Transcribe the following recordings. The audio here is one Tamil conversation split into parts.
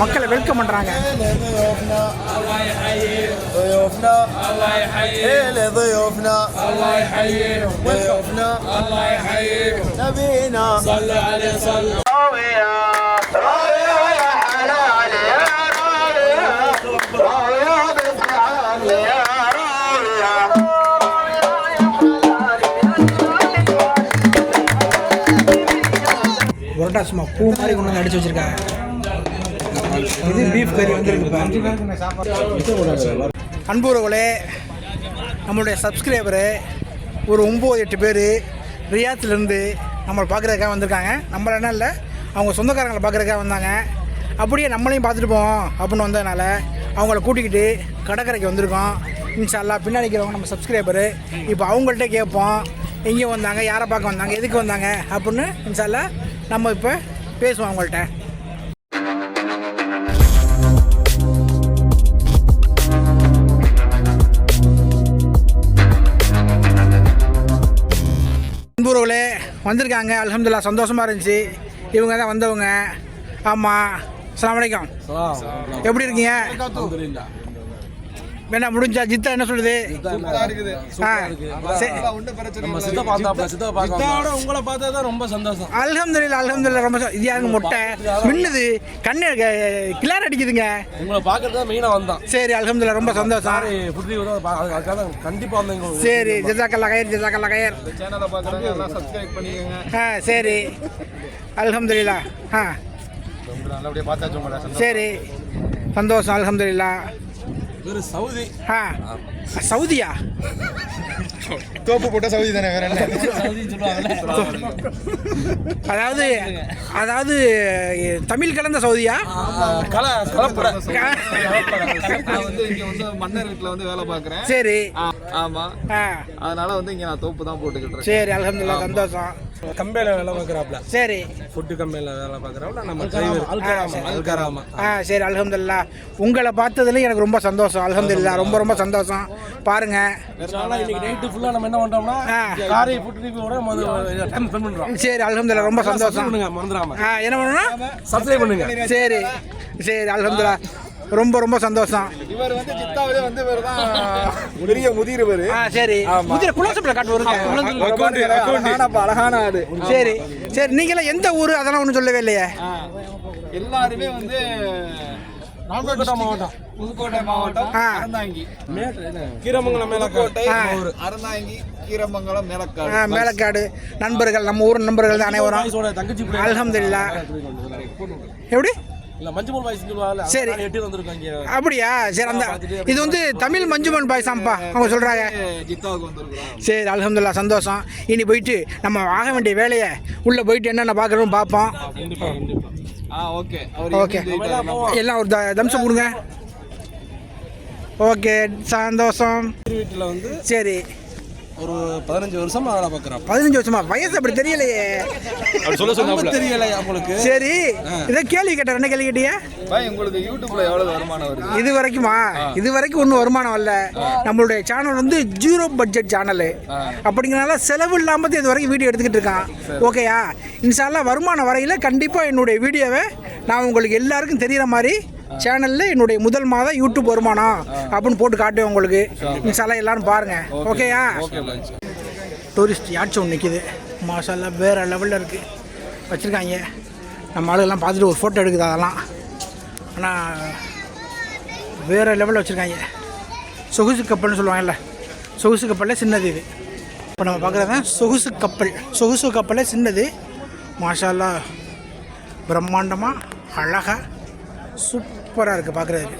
மக்களை வெல்கம் பண்ணுறாங்க புரோட்டா சும்மா பூ மாதிரி கொண்டு வந்து அடிச்சு வச்சிருக்காங்க. இது பீஃப் கறி வந்துருக்கு அன்புறவுகளே நம்மளுடைய சப்ஸ்கிரைபரு ஒரு ஒம்பது எட்டு பேர் ரியாத்துலேருந்து நம்மளை பார்க்குறதுக்காக வந்திருக்காங்க. நம்மள என்ன இல்லை அவங்க சொந்தக்காரங்களை பார்க்குறதுக்காக வந்தாங்க. அப்படியே நம்மளையும் பார்த்துட்டு போவோம் அப்படின்னு வந்ததுனால அவங்கள கூட்டிக்கிட்டு கடற்கரைக்கு வந்திருக்கோம். இன்ஷால்லா பின்னாடி நம்ம சப்ஸ்கிரைபரு இப்போ அவங்கள்ட்ட கேட்போம். எங்கே வந்தாங்க யாரை பார்க்க வந்தாங்க எதுக்கு வந்தாங்க அப்படின்னு இன்ஷால்லா நம்ம இப்போ பேசுவோம் அவங்கள்ட்ட. நண்பர்களே வந்திருக்காங்க. அல்ஹம்துலில்லாஹ் சந்தோஷமாக இருந்துச்சு. இவங்க தான் வந்தவங்க. ஆமாம் அஸ்ஸலாமு அலைக்கும். எப்படி இருக்கீங்க? என்ன முடிஞ்சா ஜித்தா என்ன சொல்லுது? உங்களை பார்த்தா தான் ரொம்ப சந்தோஷம். அல்ஹம்துலில்லாஹ் அல்ஹம்துலில்லாஹ் ரொம்ப இது யாருங்க மொட்டை. மின்னுது. கண்ணு கிளார் அடிக்குதுங்க. உங்களை பார்க்கறது தான் மெயினாக வந்தான். சரி அல்ஹம்துலில்லாஹ் ரொம்ப சந்தோஷம். கண்டிப்பாக வந்தீங்க சரி ஜசாக்கல்லா கயர் ஜசாக்கல்லா கயர். சேனலை பார்க்குறவங்க எல்லாம் சப்ஸ்கிரைப் பண்ணிக்கோங்க. ஆ சரி. அல்ஹம்துலில்லாஹ் ஆ. சரி. சந்தோஷம் அல்ஹம்துலில்லாஹ். ஒரு சவுதி ஆ சவுதியா? தோப்பு போட்ட சவுதி தானே வேற அதாவது அதாவது தமிழ் கலந்த சவுதியா? கலை கலப்பட. நான் வந்து இங்க வந்து மன்னர் வீட்டுல வந்து வேலை பார்க்குறேன் சரி ஆமா. ஆ. அதனால வந்து இங்க நான் தோப்பு தான் போட்டுக்கிட்டு சரி அல்ஹம்துலில்லாஹ் சந்தோஷம். கம்பெனியில் வேலை பார்க்குறாப்ல. சரி. ஃபுட்டு கம்பெனியில் வேலை பார்க்குறாப்ல நம்ம டிரைவர் அல்காராமா. ஆ சரி அல்ஹம்துலில்லாஹ். உங்களை பார்த்ததுல எனக்கு ரொம்ப சந்தோஷம். அல்ஹம்துலில்லாஹ் ரொம்ப ரொம்ப சந்தோஷம். பாருங்க. இன்னைக்கு நைட்டு ஃபுல்லாக நம்ம என்ன பண்ணுறோம்னா ஆ. காரை ஃபுட்டு ரிவ்யூவோட முதல்ல டைம் ஸ்பெண்ட் பண்ணுறோம் சரி அல்ஹம்துலில்லாஹ் ரொம்ப சந்தோஷம். என்ன பண்ணுங்க. சரி சரி அல்ஹம்துலில்லாஹ். ரொம்ப ரொம்ப சந்தோஷம். இவர் வந்து சித்தாவிலே வந்து இவர் தான் பெரிய முதிர் இவர் ஆ சரி. முதிர குலசப்பில் காட்டு வருங்க அழகான அழகான ஆடு. சரி சரி நீங்களாம் எந்த ஊர்? அதெல்லாம் ஒன்றும் சொல்லவே இல்லையே. எல்லாருமே வந்து புதுக்கோட்டை மாவட்டம். புதுக்கோட்டை மாவட்டம் ஆ. அறந்தாங்கி. கீரமங்கலம் மேலே புதுக்கோட்டை ஆ. அறந்தாங்கி கீரமங்கலம் மேலக்காடு. நண்பர்கள் நம்ம ஊர் நண்பர்கள் தான் அனைவரும். தங்கச்சி பிள்ளை. அல்ஹம்துலில்லாஹ் எப்படி? சரி. அப்படியா? சரி அந்த இது வந்து தமிழ் மஞ்சுமன் பாய்ஸாம்ப்பா அவங்க சொல்கிறாங்க சரி அல்ஹம்துலில்லாஹ் சந்தோஷம். இனி போயிட்டு நம்ம ஆக வேண்டிய வேலையை உள்ளே போயிட்டு என்னென்ன பார்க்குறோம் பார்ப்போம். ஓகே? எல்லாம் ஒரு த- தம்சம் கொடுங்க. ஓகே சந்தோஷம். வீட்டுல வந்து சரி. ஒரு பதினஞ்சு வருஷமா வேலை பார்க்குறோம் பதினஞ்சு வருஷமா? வயசு அப்படி தெரியலையே. சொல்ல சொன்ன தெரியல உங்களுக்கு சரி. இதை கேள்வி கேட்டேன் என்ன கேள்வி கேட்டீங்க பாய் உங்களுக்கு யூடியூப்ல எவ்வளவு வருமானம் வருது? இது வரைக்குமா? இது வரைக்கும் ஒன்றும் வருமானம் வரல நம்மளுடைய சேனல் வந்து ஜீரோ பட்ஜெட் சேனலு அப்படிங்கிறனால செலவு இல்லாமல் இது வரைக்கும் வீடியோ எடுத்துக்கிட்டு இருக்கான். ஓகேயா இன்ஷால்லா வருமானம் வரையில் கண்டிப்பாக என்னுடைய வீடியோவை நான் உங்களுக்கு எல்லாருக்கும் தெரிகிற மாதிரி சேனலில் என்னுடைய முதல் மாதம் யூடியூப் வருமானம் அப்படின்னு போட்டு காட்டுவேன் உங்களுக்கு. இன்ஷால்லா எல்லாரும் பாருங்கள் ஓகேயா? டூரிஸ்ட் யாட்சி ஒன்று நிற்கிது மாஷால்லா வேறு லெவலில் இருக்குது வச்சுருக்காங்க. நம்ம ஆளுகெல்லாம் பார்த்துட்டு ஒரு ஃபோட்டோ எடுக்குது அதெல்லாம். ஆனால் வேறு லெவலில் வச்சுருக்காங்க. சொகுசு கப்பல்னு சொல்லுவாங்கல்ல. சொகுசு கப்பலில் சின்னது இது. இப்போ நம்ம பார்க்குறது தான் சொகுசு கப்பல். சொகுசு கப்பலே சின்னது. மாஷால்லா பிரம்மாண்டமாக அழகாக சூப்பராக இருக்குது பார்க்குறதுக்கு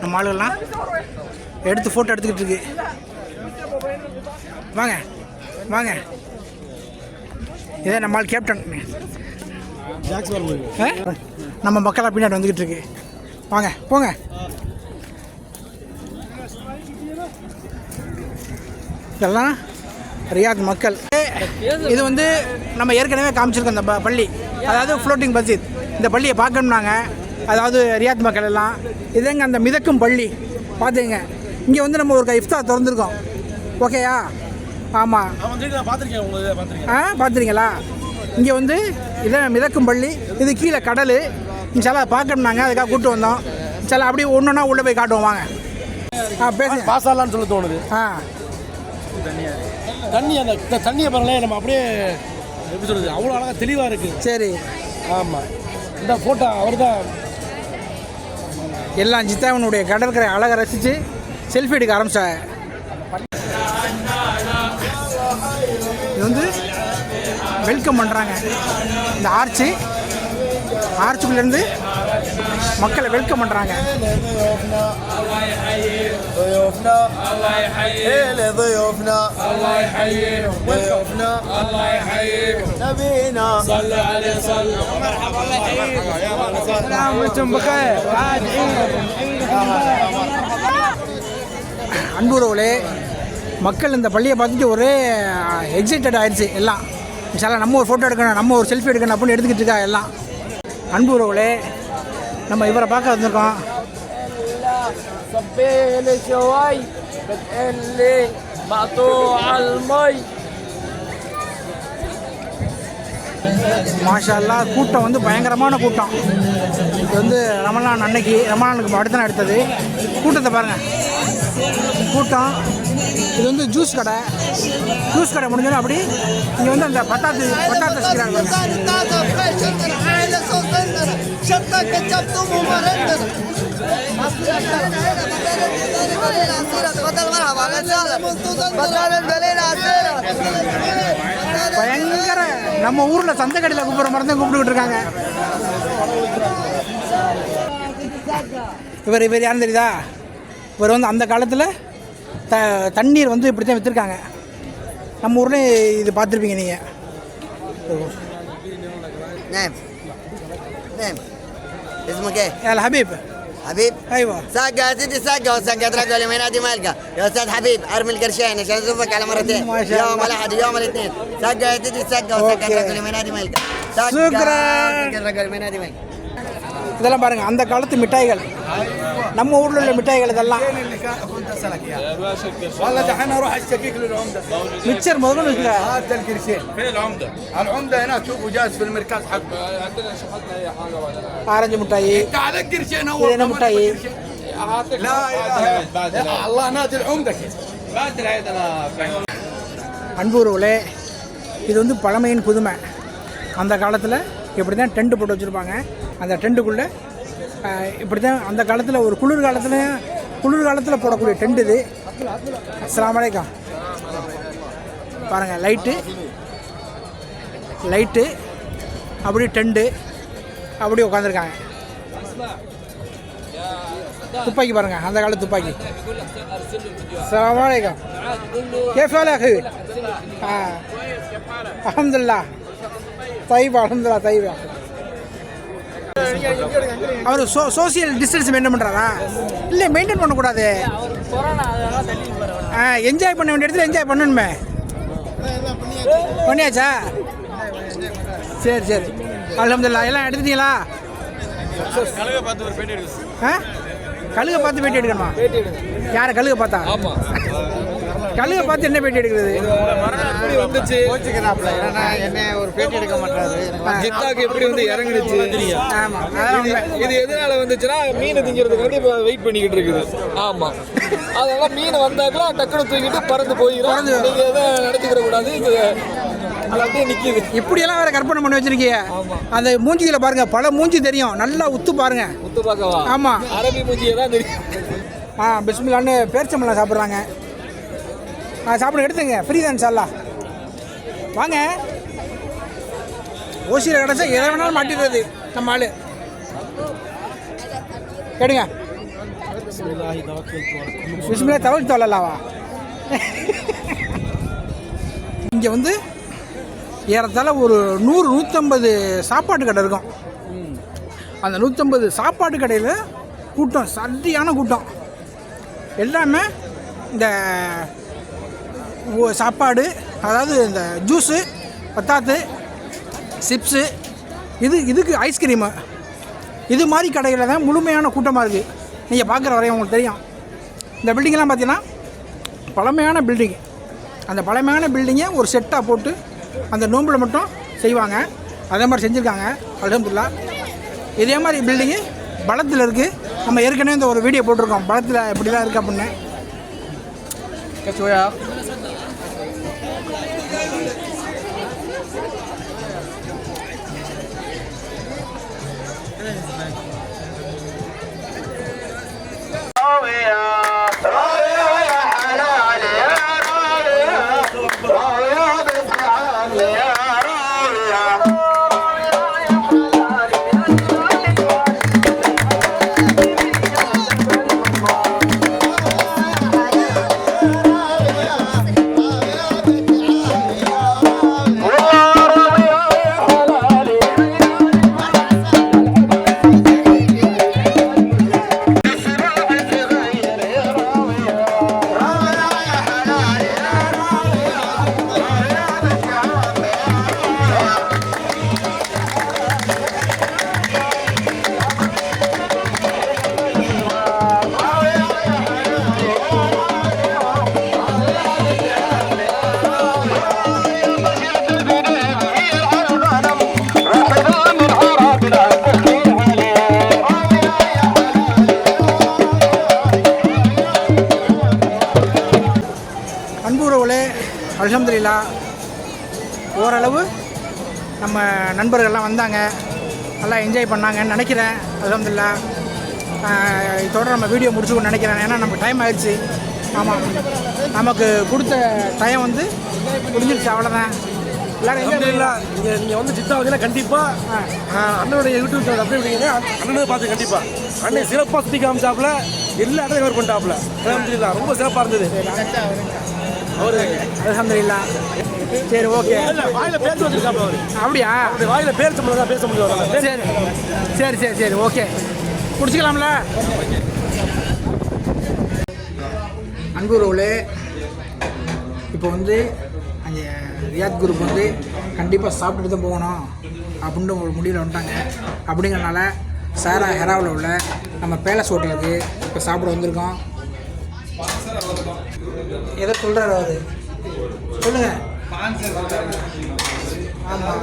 நம்ம ஆளுகள்லாம் எடுத்து ஃபோட்டோ எடுத்துக்கிட்டு இருக்கு. வாங்க வாங்க. இதே நம்மால் கேப்டன் நம்ம மக்களாக பின்னாடி வந்துக்கிட்டு இருக்கு. வாங்க போங்க. இதெல்லாம் ரியாத் மக்கள். இது வந்து நம்ம ஏற்கனவே காமிச்சிருக்கோம் இந்த ப- பள்ளி. அதாவது ஃப்ளோட்டிங் மஸ்ஜித் இந்த பள்ளியை பார்க்கணும்னாங்க. அதாவது ரியாத் மக்கள் எல்லாம். இதுங்க அந்த மிதக்கும் பள்ளி. பார்த்துங்க இங்கே வந்து நம்ம ஒரு இஃப்தா திறந்துருக்கோம். ஓகேயா ஆமாம் ஆ பார்த்துறீங்களா இங்கே வந்து இதான் மிதக்கும் பள்ளி. இது கீழே கடல். இன்ஷால்லா பார்க்கணும்னாங்க. அதுக்காக கூப்பிட்டு வந்தோம். இன்ஷால்லா அப்படியே ஒன்று ஒன்றா உள்ளே போய் காட்டுவோம். வாங்க. ஆ பேசுங்க. பாஸ் ஆகலான்னு சொல்ல தோணுது. ஆ. தண்ணி அந்த தண்ணியை பாருங்களேன். நம்ம அப்படியே எப்படி சொல்றது அவ்வளோ அழகாக தெளிவாக இருக்குது சரி. ஆமாம் இந்த ஃபோட்டோ அவர் தான் எல்லாம் ஜித்தாவனுடைய கடற்கரை அழகை ரசித்து செல்ஃபி எடுக்க ஆரம்பிச்சாங்க. இது வந்து வெல்கம் பண்ணுறாங்க இந்த ஆர்ச்சு ஆர்ச்சுக்குள்ளேருந்து மக்களை வெல்கம் பண்ணுறாங்க அன்புறவுலே மக்கள் இந்த பள்ளியை பார்த்துட்டு ஒரே எக்ஸைட்டட் ஆயிடுச்சு எல்லாம். சில நம்ம ஒரு ஃபோட்டோ எடுக்கணும் நம்ம ஒரு செல்ஃபி எடுக்கணும் அப்படின்னு எடுத்துக்கிட்டு இருக்கா எல்லாம். அன்புறவுலே நம்ம இவரை பார்க்க வந்திருக்கோம். மாஷா அல்லா கூட்டம் வந்து பயங்கரமான கூட்டம். இது வந்து ரமலான் அன்னைக்கு ரமலானுக்கு அடுத்த நாள் எடுத்தது கூட்டத்தை பாருங்கள் கூட்டம். இது வந்து ஜூஸ் கடை. ஜூஸ் கடை முடிஞ்சோன்னா அப்படி இங்கே வந்து அந்த பட்டாத்து பட்டாத்து செய்கிறாங்க शकता त्याच्यात तो मोबाईल பயங்கர நம்ம ஊர்ல சந்தை கடையில கூப்பிடுற மாதிரி தான் கூப்பிட்டுக்கிட்டு இருக்காங்க. இவர் இவர் யாரும் தெரியுதா? இவர் வந்து அந்த காலத்தில் த தண்ணீர் வந்து இப்படி தான் விற்றுருக்காங்க நம்ம ஊரில் இது பார்த்துருப்பீங்க நீங்கள் name. اسمك ايه؟ يا الحبيب حبيب ايوه ساقة يا سيدي ساقة وساقة رجل من نادي مالكة يا استاذ حبيب ارمي القرشين عشان اشوفك على مرتين ما شاء يوم الله. الاحد ويوم الاثنين ساقة يا سيدي ساقة وساقة أوكي. رجل من نادي مالكة ساقة شكراً. ساقة رجل من نادي مالكة இதெல்லாம் பாருங்கள் அந்த காலத்து மிட்டாய்கள் நம்ம ஊரில் உள்ள மிட்டாய்கள் இதெல்லாம் والله دحين اروح اشتكيك للعمده மிக்சர் முதல்ல வச்சுக்க هات القرشين فين العمده؟ العمده هناك شوفوا جالس في المركز حقه ஆரஞ்சு மிட்டாய் تعال القرشين இது اول என்ன மிட்டாய் لا اله الا الله نادي العمده كده அன்புறவுகளே இது வந்து பழமையின் புதுமை அந்த காலத்தில் இப்படி தான் டென்ட் போட்டு வச்சுருப்பாங்க அந்த டென்ட்டுக்குள்ளே இப்படி தான் அந்த காலத்தில் ஒரு குளிர் காலத்தில் குளிர் காலத்தில் போடக்கூடிய டென்ட் இது. அஸ்லாம் பாருங்கள் லைட்டு லைட்டு அப்படி டெண்டு அப்படி உட்காந்துருக்காங்க துப்பாக்கி பாருங்க அந்த காலத்து துப்பாக்கி. சலாமலைக்கம் கேஃபாலாகு ஆ. அஹமதுல்லா. தைபா அலமதுல்லா தைபா அவர் சோ சோசியல் டிஸ்டன்ஸ் மெயின்டைன் பண்ணுறாரா இல்லை மெயின்டைன் பண்ணக்கூடாது. ஆ என்ஜாய் பண்ண வேண்டிய இடத்துல என்ஜாய் பண்ணணுமே. பண்ணியாச்சா? சரி சரி. அலமதுல்லா எல்லாம் எடுத்துட்டீங்களா? ஆ? கழுகை பார்த்து பேட்டி எடுக்கணுமா? யாரை கழுகை பார்த்தா? கழுகை பார்த்து என்ன பேட்டி எடுக்கிறது? எப்படி வந்துச்சு. என்ன ஒரு பேட்டி எடுக்க மாட்டாரு. ஜித்தாக்கு எப்படி வந்து இறங்குனுச்சு? உண்மை. இது எதனால வந்துச்சுன்னா மீனை திங்கிறதுக்காண்டி இப்போ வெயிட் பண்ணிக்கிட்டு இருக்குது. ஆமா. அதனால மீன் வந்தாக்கல டக்குனு தூக்கிட்டு பறந்து போயிடும் நீங்க எதை நடத்திக்கிற கூடாது. இது அது அப்படியே நிக்குது. இப்படியெல்லாம் வேற கற்பனை பண்ணி வச்சிருக்கீங்க அந்த மூஞ்சிகளை பாருங்க பல மூஞ்சி தெரியும். நல்லா உத்து பாருங்க. முத்து பார்க்கவா? ஆமா. அரபி மூஞ்சியை தான் தெரியும். ஆ பிஸ்மில்லான்னு பேரிச்சம்பழம் சாப்பிட்றாங்க. ஆ சாப்பிட எடுத்துங்க. ஃப்ரீ தான் சார்லா வாங்க. ஓசியில் கிடச்சா எதை வேணாலும் மாட்டிடுறது நம்ம ஆள். கேடுங்க. பிஸ்மில்லா தவறு சொல்லலாவா இங்கே வந்து ஏறத்தாழ ஒரு நூறு நூற்றம்பது சாப்பாட்டு கடை இருக்கும். அந்த நூற்றம்பது சாப்பாட்டு கடையில் கூட்டம் சரியான கூட்டம். எல்லாமே இந்த சாப்பாடு அதாவது இந்த ஜூஸு பத்தாத்து சிப்ஸு இது இதுக்கு ஐஸ்கிரீமு இது மாதிரி கடையில் தான் முழுமையான கூட்டமாக இருக்குது நீங்கள் பார்க்குற வரையும் உங்களுக்கு தெரியும். இந்த பில்டிங்கெல்லாம் பார்த்தீங்கன்னா பழமையான பில்டிங் அந்த பழமையான பில்டிங்கை ஒரு செட்டாக போட்டு அந்த நோம்பில் மட்டும் செய்வாங்க. அதே மாதிரி செஞ்சுருக்காங்க. அலமதுல்லா இதே மாதிரி பில்டிங்கு பலத்தில் இருக்குது நம்ம ஏற்கனவே இந்த ஒரு வீடியோ போட்டிருக்கோம். பலத்தில் எப்படிலாம் இருக்குது அப்படின்னு. 对呀 நம்ம நண்பர்கள்லாம் வந்தாங்க. நல்லா என்ஜாய் பண்ணாங்கன்னு நினைக்கிறேன். அல்ஹம்துலில்லா. ஆஹ் இதோட நம்ம வீடியோ முடிச்சுக்கணும்னு நினைக்கிறேன். ஏன்னா நம்ம டைம் ஆயிடுச்சு. ஆமாம் நமக்கு கொடுத்த டைம் வந்து முடிஞ்சிருச்சு. அவ்வளோதான் இங்கே நீங்கள் வந்து ஜித்தா வந்தீங்கன்னா கண்டிப்பாக அண்ணனுடைய யூடியூப் சேனல் விடுங்க அண்ணனை பார்த்து கண்டிப்பாக அண்ணன் சிறப்பாக சுற்றி காமிச்சாப்புல. எல்லா இடத்தையும் கவர் பண்ணிட்டாப்புல. ரொம்ப சிறப்பாக இருந்தது. அவரு சரி ஓகே. வாயில பேச வச்சிருக்காப்புல அவரு அப்படியா? வாயில பேர் சம்பளம் தான் பேச முடியும் சரி. சரி சரி சரி ஓகே. குடிச்சிக்கலாம்ல? அன்பு ரோலு இப்போ வந்து அங்கே ரியாத் குரூப் வந்து கண்டிப்பாக சாப்பிட்டுட்டு தான் போகணும் அப்படின்ட்டு ஒரு முடிவில் வந்துட்டாங்க. அப்படிங்கிறனால சாரா ஹெராவில் உள்ள நம்ம பேலஸ் ஹோட்டலுக்கு இப்போ சாப்பிட வந்திருக்கோம். எதை சொல்கிறாரு அவர்? சொல்லுங்கள் ஆமாம்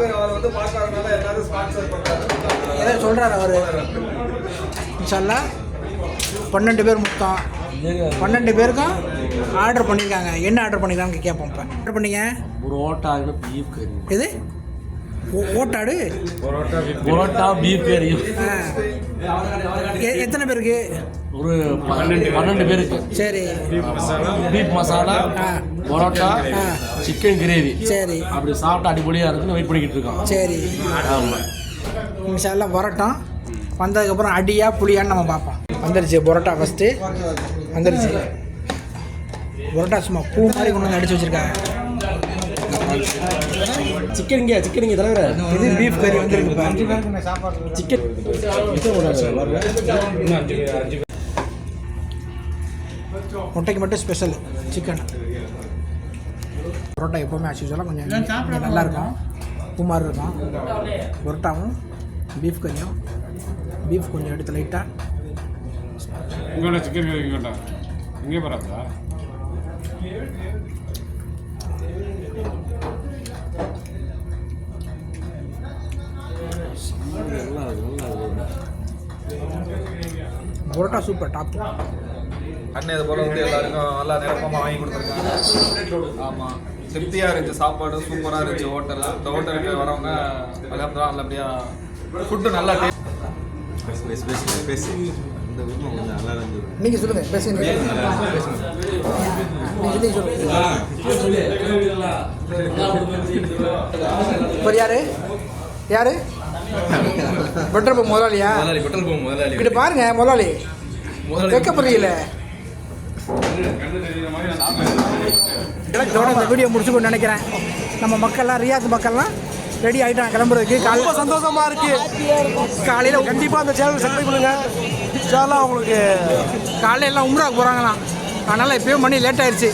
எதை சொல்கிறாரு அவர்? இன்ஷால்லா. பன்னெண்டு பேர் மொத்தம். பன்னெண்டு பேருக்கும் ஆர்டர் பண்ணியிருக்காங்க என்ன ஆர்டர் பண்ணியிருக்காங்க கேட்போம் இப்போ. ஆர்டர் பண்ணீங்க? புரோட்டா பீஃப் கறி ஓ- ஓட்டாடு? புரோட்டா பீஃப் கறி ஆ. எ- எத்தனை பேருக்கு? ஒரு பன்னெண்டு பேருக்கு. சரி. Beef masala. Parotta. Chicken gravy. சரி. அப்படி சாப்பிட்டு அடிப்படையாக இருக்குன்னு வெயிட் பண்ணிக்கிட்டு இருக்கோம். சரி. ஆமாம் இன்ஷால்லாம் வரட்டும் வந்ததுக்கப்புறம் அடியா புளியான்னு நம்ம பார்ப்போம். வந்துருச்சு பரோட்டா ஃபஸ்ட்டு வந்துருச்சு. பரோட்டா சும்மா பூ மாதிரி கொண்டு வந்து அடிச்சு வச்சிருக்காங்க. சிக்கனுங்க சிக்கனுங்க தலைவர். இது பீஃப் கறி வந்துருக்கு சிக்கன். முட்டைக்கு மட்டும் ஸ்பெஷல் சிக்கன் பரோட்டா எப்போவுமே ஆக்சுவலாக கொஞ்சம் நல்லா இருக்கும் உப்புமாறு இருக்கும். பரோட்டாவும் பீஃப் கறியும் பீஃப் கொஞ்சம் எடுத்து லைட்டாக இங்கே சிக்கன் கறி இங்கே இங்கே பராத்தா பரோட்டா சூப்பர் டாப் அண்ணன் இது போல வந்து எல்லாருக்கும் நல்லா நிரப்பமாக வாங்கி கொடுத்துருக்காங்க. ஆமாம் திருப்தியாக இருந்துச்சு. சாப்பாடு சூப்பராக இருந்துச்சு. ஹோட்டலில். இந்த ஹோட்டலுக்கு வரவங்க அலமதுல்லா நல்லபடியாக ஃபுட்டு நல்லா டேஸ்ட் நீங்கள் சொல்லுங்கள் பேசுங்க. நீங்கள் சொல்லுங்கள் இப்போ யாரு? யாரு? பெட்ரோல் பம்ப் முதலாளியா? முதலாளி பெட்ரோல் பம்ப் முதலாளி. இங்கிட்ட பாருங்க முதலாளி. வைக்கப்படுறீங்கள இதோட இந்த வீடியோ முடிச்சுக்கணும்னு நினைக்கிறேன். நம்ம மக்கள்லாம் ரியாத் மக்கள்லாம் ரெடி ஆகிட்டாங்க கிளம்புறதுக்கு. காலை ரொம்ப சந்தோஷமா இருக்கு. காலையில் கண்டிப்பாக அந்த சேனல் சப்ஸ்கிரைப் பண்ணுங்க. இன்ஷால்லா உங்களுக்கு காலையில் எல்லாம் உம்ராக்கு போகிறாங்களாம் அதனால் இப்போயும் மணி லேட் ஆயிடுச்சு